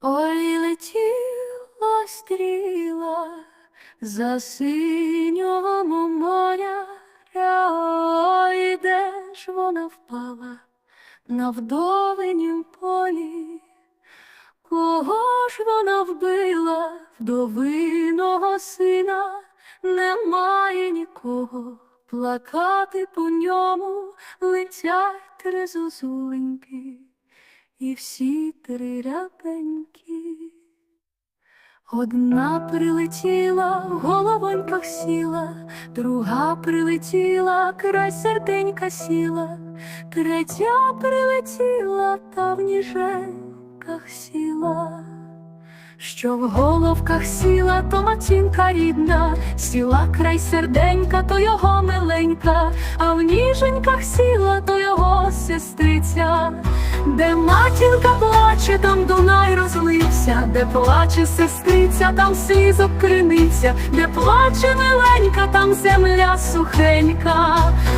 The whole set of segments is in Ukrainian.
Ой, летіла стріла за синього моря, ой, де ж вона впала на вдовинім полі, кого ж вона вбила, вдовиного сина, немає нікого, плакати по ньому летять три зозуленьки і всі три рябенькі. Одна прилетіла, в головоньках сіла, друга прилетіла, край серденька сіла, третя прилетіла, та в ніженьках сіла. Що в головках сіла, то матінка рідна, сіла край серденька, то його миленька, а в ніженьках сіла, то його сестриця. Де матінка плаче, там Дунай розлився, де плаче сестриця, там слізок криниця, де плаче миленька, там земля сухенька.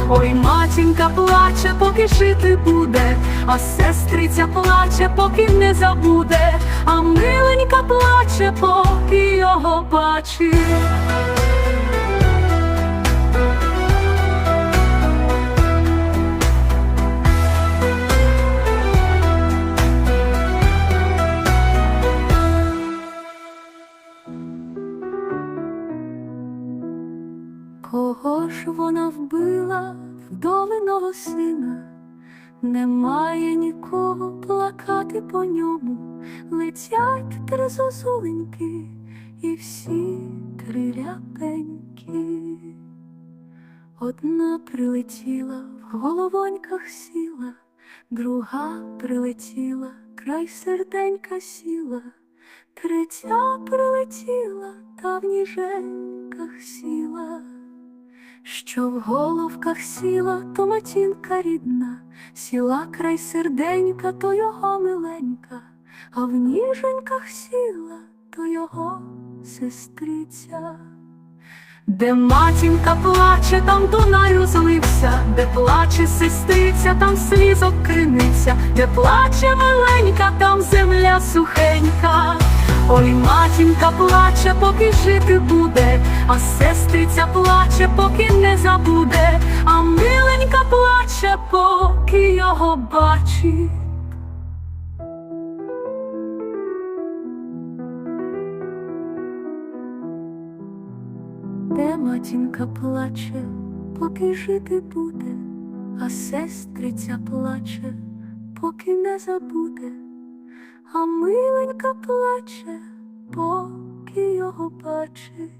Ой, матінка плаче, поки жити буде, а сестриця плаче, поки не забуде, а миленька плаче, поки його бачить. Кого ж вона вбила вдовиного сина? Немає нікого плакати по ньому, летять три зозуленьки і всі три рябеньки. Одна прилетіла, в головоньках сіла, друга прилетіла, край серденька сіла, третя прилетіла, та в ніженьках сіла. Що в головках сіла, то матінка рідна, сіла край серденька, то його миленька, а в ніженьках сіла, то його сестриця. Де матінка плаче, там Дунай розлився, де плаче сестриця, там слізок криниця, де плаче миленька, там земля сухенька. Ой, матінка плаче, поки жити буде, а сестриця плаче, поки не забуде, а миленька плаче, поки його бачить. Де матінка плаче, поки жити буде, а сестриця плаче, поки не забуде, а миленька плаче, поки його бачить.